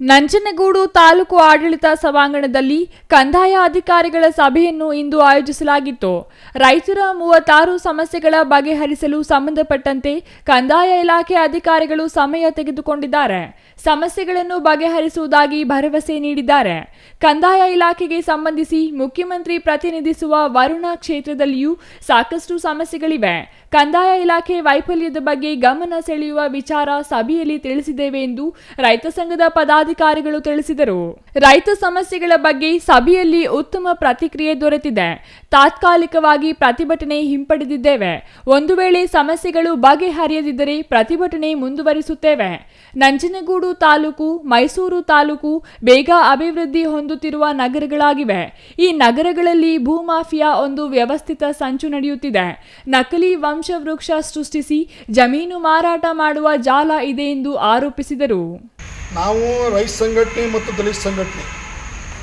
ನಂಜನಗೂಡು ತಾಲೂಕು ಆಡಳಿತ ಸಭಾಂಗಣದಲ್ಲಿ ಕಂದಾಯ ಅಧಿಕಾರಿಗಳ ಸಭೆಯನ್ನು ಇಂದು ಆಯೋಜಿಸಲಾಗಿತ್ತು. ರೈತರ ಮೂವತ್ತಾರು ಸಮಸ್ಯೆಗಳ ಬಗೆಹರಿಸಲು ಸಂಬಂಧಪಟ್ಟಂತೆ ಕಂದಾಯ ಇಲಾಖೆ ಅಧಿಕಾರಿಗಳು ಸಮಯ ತೆಗೆದುಕೊಂಡಿದ್ದಾರೆ. ಸಮಸ್ಯೆಗಳನ್ನು ಬಗೆಹರಿಸುವುದಾಗಿ ಭರವಸೆ ನೀಡಿದ್ದಾರೆ. ಕಂದಾಯ ಇಲಾಖೆಗೆ ಸಂಬಂಧಿಸಿ ಮುಖ್ಯಮಂತ್ರಿ ಪ್ರತಿನಿಧಿಸುವ ವರುಣ ಕ್ಷೇತ್ರದಲ್ಲಿಯೂ ಸಾಕಷ್ಟು ಸಮಸ್ಯೆಗಳಿವೆ. ಕಂದಾಯ ಇಲಾಖೆ ವೈಫಲ್ಯದ ಬಗ್ಗೆ ಗಮನ ಸೆಳೆಯುವ ವಿಚಾರ ಸಭೆಯಲ್ಲಿ ತಿಳಿಸಿದ್ದೇವೆ ಎಂದು ರೈತ ಸಂಘದ ಪದಾಧಿಕಾರಿಗಳು ತಿಳಿಸಿದರು. ರೈತ ಸಮಸ್ಯೆಗಳ ಬಗ್ಗೆ ಸಭೆಯಲ್ಲಿ ಉತ್ತಮ ಪ್ರತಿಕ್ರಿಯೆ ದೊರೆತಿದೆ. ತಾತ್ಕಾಲಿಕವಾಗಿ ಪ್ರತಿಭಟನೆ ಹಿಂಪಡೆದಿದ್ದೇವೆ. ಒಂದು ವೇಳೆ ಸಮಸ್ಯೆಗಳು ಬಗೆಹರಿಯದಿದ್ದರೆ ಪ್ರತಿಭಟನೆ ಮುಂದುವರಿಸುತ್ತೇವೆ. ನಂಜನಗೂಡು ತಾಲೂಕು, ಮೈಸೂರು ತಾಲೂಕು ಬೇಗ ಅಭಿವೃದ್ಧಿ ಹೊಂದುತ್ತಿರುವ ನಗರಗಳಾಗಿವೆ. ಈ ನಗರಗಳಲ್ಲಿ ಭೂಮಾಫಿಯಾ ಒಂದು ವ್ಯವಸ್ಥಿತ ಸಂಚು ನಡೆಯುತ್ತಿದೆ. ನಕಲಿ ವಂಶವೃಕ್ಷ ಸೃಷ್ಟಿಸಿ ಜಮೀನು ಮಾರಾಟ ಮಾಡುವ ಜಾಲ ಇದೆ ಎಂದು ಆರೋಪಿಸಿದರು. ನಾವು ರೈತ ಸಂಘಟನೆ ಮತ್ತು ದಲಿತ ಸಂಘಟನೆ.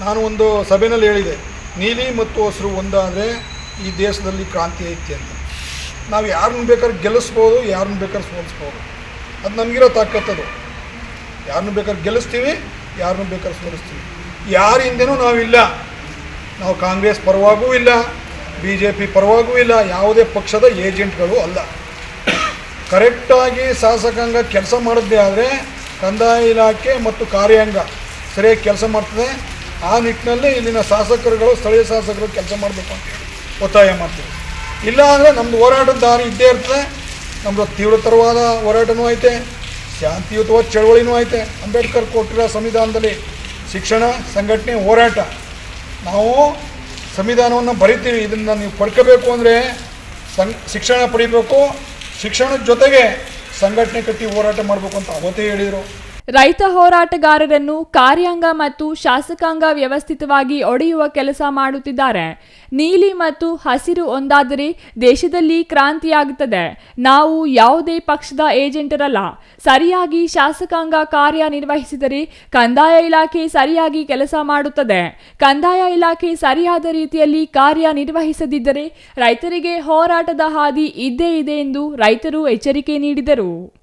ನಾನು ಒಂದು ಸಭೆಯಲ್ಲಿ ಹೇಳಿದೆ, ನೀಲಿ ಮತ್ತು ಹಸಿರು ಒಂದಾದರೆ ಈ ದೇಶದಲ್ಲಿ ಕ್ರಾಂತಿ ಐತಿ ಅಂತ. ನಾವು ಯಾರನ್ನ ಬೇಕಾದ್ರೆ ಗೆಲ್ಲಿಸ್ಬೋದು, ಯಾರನ್ನ ಬೇಕಾದ್ರೆ ಸೋಲಿಸ್ಬೋದು. ಅದು ನಮಗಿರೋ ತಾಕತ್ತದು ಯಾರನ್ನು ಬೇಕಾದ್ರೆ ಗೆಲ್ಲಿಸ್ತೀವಿ, ಯಾರನ್ನು ಬೇಕಾದ್ರೆ ಸೋಲಿಸ್ತೀವಿ. ಯಾರ ಹಿಂದೆನೂ ನಾವಿಲ್ಲ ನಾವು ಕಾಂಗ್ರೆಸ್ ಪರವಾಗೂ ಇಲ್ಲ ಬಿ ಜೆ ಪಿ ಪರವಾಗೂ ಇಲ್ಲ, ಯಾವುದೇ ಪಕ್ಷದ ಏಜೆಂಟ್ಗಳು ಅಲ್ಲ. ಕರೆಕ್ಟಾಗಿ ಶಾಸಕಾಂಗ ಕೆಲಸ ಮಾಡಿದ್ದೇ ಆದರೆ ಕಂದಾಯ ಇಲಾಖೆ ಮತ್ತು ಕಾರ್ಯಾಂಗ ಸರಿಯಾಗಿ ಕೆಲಸ ಮಾಡ್ತದೆ. ಆ ನಿಟ್ಟಿನಲ್ಲಿ ಇಲ್ಲಿನ ಶಾಸಕರುಗಳು, ಸ್ಥಳೀಯ ಶಾಸಕರು ಕೆಲಸ ಮಾಡಬೇಕು ಅಂತೇಳಿ ಒತ್ತಾಯ ಮಾಡ್ತೀವಿ. ಇಲ್ಲ ಅಂದರೆ ನಮ್ಮದು ಹೋರಾಟದ ದಾರಿ ಇದ್ದೇ ಇರ್ತದೆ. ನಮ್ಮದು ತೀವ್ರತರವಾದ ಹೋರಾಟವೂ ಐತೆ, ಶಾಂತಿಯುತವಾದ ಚಳವಳಿನೂ ಐತೆ. ಅಂಬೇಡ್ಕರ್ ಕೊಟ್ಟಿರೋ ಸಂವಿಧಾನದಲ್ಲಿ ಶಿಕ್ಷಣ, ಸಂಘಟನೆ, ಹೋರಾಟ, ನಾವು ಸಂವಿಧಾನವನ್ನು ಬರಿತೀವಿ. ಇದನ್ನು ನೀವು ಪಡ್ಕೋಬೇಕು ಅಂದರೆ ಸಂ, ಶಿಕ್ಷಣ ಪಡಿಬೇಕು. ಶಿಕ್ಷಣದ ಜೊತೆಗೆ ಸಂಘಟನೆ ಕಟ್ಟಿ ಹೋರಾಟ ಮಾಡಬೇಕು ಅಂತ ಅವತ್ತೇ ಹೇಳಿದರು. ರೈತ ಹೋರಾಟಗಾರರನ್ನು ಕಾರ್ಯಾಂಗ ಮತ್ತು ಶಾಸಕಾಂಗ ವ್ಯವಸ್ಥಿತವಾಗಿ ಒಡೆಯುವ ಕೆಲಸ ಮಾಡುತ್ತಿದ್ದಾರೆ. ನೀಲಿ ಮತ್ತು ಹಸಿರು ಒಂದಾದರೆ ದೇಶದಲ್ಲಿ ಕ್ರಾಂತಿಯಾಗುತ್ತದೆ. ನಾವು ಯಾವುದೇ ಪಕ್ಷದ ಏಜೆಂಟರಲ್ಲ. ಸರಿಯಾಗಿ ಶಾಸಕಾಂಗ ಕಾರ್ಯನಿರ್ವಹಿಸಿದರೆ ಕಂದಾಯ ಇಲಾಖೆ ಸರಿಯಾಗಿ ಕೆಲಸ ಮಾಡುತ್ತದೆ. ಕಂದಾಯ ಇಲಾಖೆ ಸರಿಯಾದ ರೀತಿಯಲ್ಲಿ ಕಾರ್ಯನಿರ್ವಹಿಸದಿದ್ದರೆ ರೈತರಿಗೆ ಹೋರಾಟದ ಹಾದಿ ಇದ್ದೇ ಇದೆ ಎಂದು ರೈತರು ಎಚ್ಚರಿಕೆ ನೀಡಿದರು.